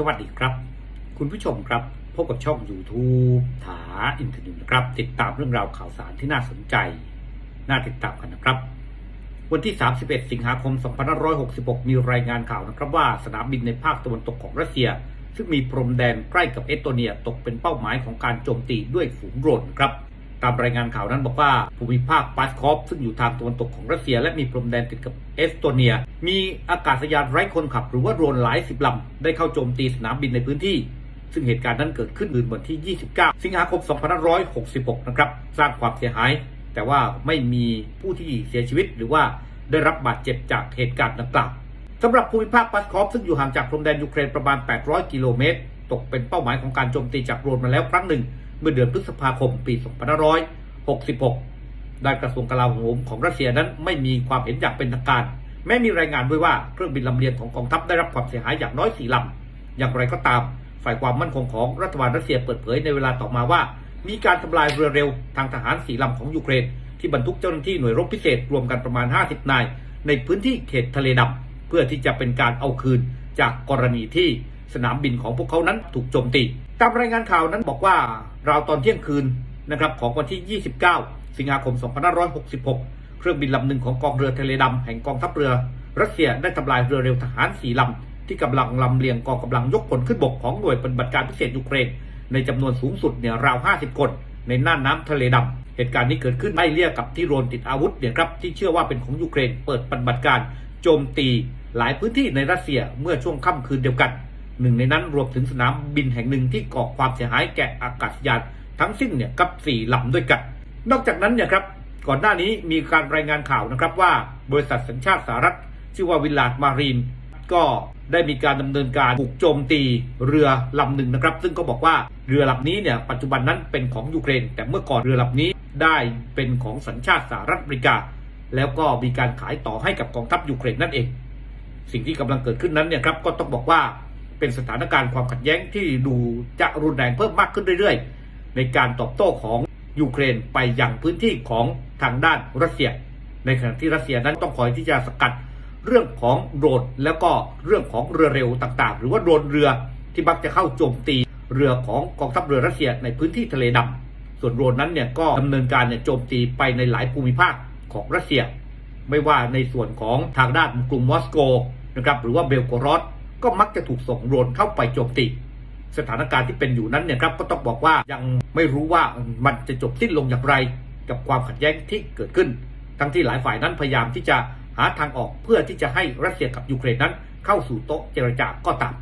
สวัสดีครับ คุณผู้ชมครับ พบกับช่อง YouTube ถาอินทนิวนะครับ ติดตามเรื่องราวข่าวสารที่น่าสนใจ น่าติดตามกันนะครับ วันที่ 31 สิงหาคม 2566 มีรายงานข่าวนะครับว่าสนามบินในภาคตะวันตกของรัสเซีย ซึ่งมีพรมแดนใกล้กับเอสโตเนียตกเป็นเป้าหมายของการโจมตีด้วยฝูงโดรนครับ ตามรายงานข่าวนั้นบอกว่าภูมิภาคปาสคอฟซึ่งอยู่ทางตะวันตกของรัสเซีย และมีพรมแดนติดกับเอสโตเนีย มีอากาศยานไร้คนขับ หรือว่าโดรนหลายสิบลำได้เข้าโจมตีสนามบินในพื้นที่ ซึ่งเหตุการณ์นั้นเกิดขึ้นคืนวันที่ 29 สิงหาคม 2566 นะครับ สร้างความเสียหาย แต่ว่าไม่มีผู้ที่เสียชีวิต หรือว่าได้รับบาดเจ็บจากเหตุการณ์ดังกล่าวสำหรับภูมิภาคปัสคอฟซึ่งอยู่ห่างจากพรมแดนยูเครนประมาณ 800 กิโลเมตร ตกเป็นเป้าหมายของการโจมตีจากโดรนมาแล้วครั้งหนึ่ง เมื่อเดือนพฤษภาคมปี 2566 ด้านกระทรวงกลาโหมของรัสเซียนั้นไม่มีความเห็นอย่างเป็นทางการ แม้มีรายงานด้วยว่าเครื่องบินลำเลียงของกองทัพได้รับความเสียหายอย่างน้อยสี่ลำ อย่างไรก็ตาม ฝ่ายความมั่นคงของรัฐบาลรัสเซียเปิดเผยในเวลาต่อมาว่า มีการทำลายเรือเร็วทางทหารสี่ลำของยูเครน ที่บรรทุกเจ้าหน้าที่หน่วยรบพิเศษรวมกันประมาณ 50 นาย ในพื้นที่เขตทะเลดำเพื่อที่จะเป็นการเอาคืนจากกรณีที่ สนามบินของพวกเขานั้นถูกโจมตี ตามรายงานข่าวนั้นบอกว่าราวตอนเที่ยงคืนนะครับของวันที่ 29 สิงหาคม 2566 เครื่องบินลำหนึ่งของกองเรือทะเลดำแห่งกองทัพเรือ รัสเซียได้ทำลายเรือเร็วทหารสี่ลำ ที่กำลังลำเลียงกองกำลังยกพลขึ้นบกของหน่วยปฏิบัติการพิเศษยูเครน ในจำนวนสูงสุดเนี่ยราว 50 คน ในน่านน้ำทะเลดำเหตุการณ์นี้เกิดขึ้นไล่เลี่ยกับที่โรนติดอาวุธเนี่ยครับที่เชื่อว่าเป็นของยูเครนเปิดปฏิบัติการ โจมตีหลายพื้นที่ในรัสเซียเมื่อช่วงค่ำคืนเดียวกัน หนึ่งในนั้นรวมถึงสนามบินแห่งหนึ่งที่ก่อความเสียหายแก่อากาศยานทั้งสิ้นเนี่ยกับสี่ลำด้วยกัน นอกจากนั้นเนี่ยครับก่อนหน้านี้มีการรายงานข่าวนะครับว่า บริษัทสัญชาติสหรัฐ ชื่อว่าวิลลาดมารีน ก็ได้มีการดำเนินการบุกโจมตีเรือลำหนึ่งนะครับ ซึ่งก็บอกว่าเรือลำนี้เนี่ยปัจจุบันนั้นเป็นของยูเครน แต่เมื่อก่อนเรือลำนี้ได้เป็นของสัญชาติสหรัฐอเมริกา แล้วก็มีการขายต่อให้กับกองทัพยูเครนนั่นเอง สิ่งที่กำลังเกิดขึ้นนั้นเนี่ยครับก็ต้องบอกว่า เป็นสถานการณ์ความขัดแย้งที่ดูจะรุนแรงเพิ่มมากขึ้นเรื่อยๆ ในการตอบโต้ของยูเครนไปยังพื้นที่ของทางด้านรัสเซีย ในขณะที่รัสเซียนั้นต้องคอยที่จะสกัดเรื่องของโดรนแล้วก็เรื่องของเรือเร็วต่างๆ หรือว่าโดรนเรือที่มักจะเข้าโจมตีเรือของกองทัพเรือรัสเซียในพื้นที่ทะเลดำส่วนโดรนนั้นเนี่ยก็ดำเนินการเนี่ยโจมตีไปในหลายภูมิภาคของรัสเซีย ไม่ว่าในส่วนของทางด้านกรุงมอสโกนะครับหรือว่าเบลโกรอด ก็มักจะถูกส่งโดรนเข้าไปโจมตีสถานการณ์ที่เป็นอยู่นั้นเนี่ยครับก็ต้องบอกว่ายังไม่รู้ว่ามันจะจบสิ้นลงอย่างไร กับความขัดแย้งที่เกิดขึ้น ทั้งที่หลายฝ่ายนั้นพยายามที่จะหาทางออกเพื่อที่จะให้รัสเซียกับยูเครนนั้น เข้าสู่โต๊ะเจรจาก็ตาม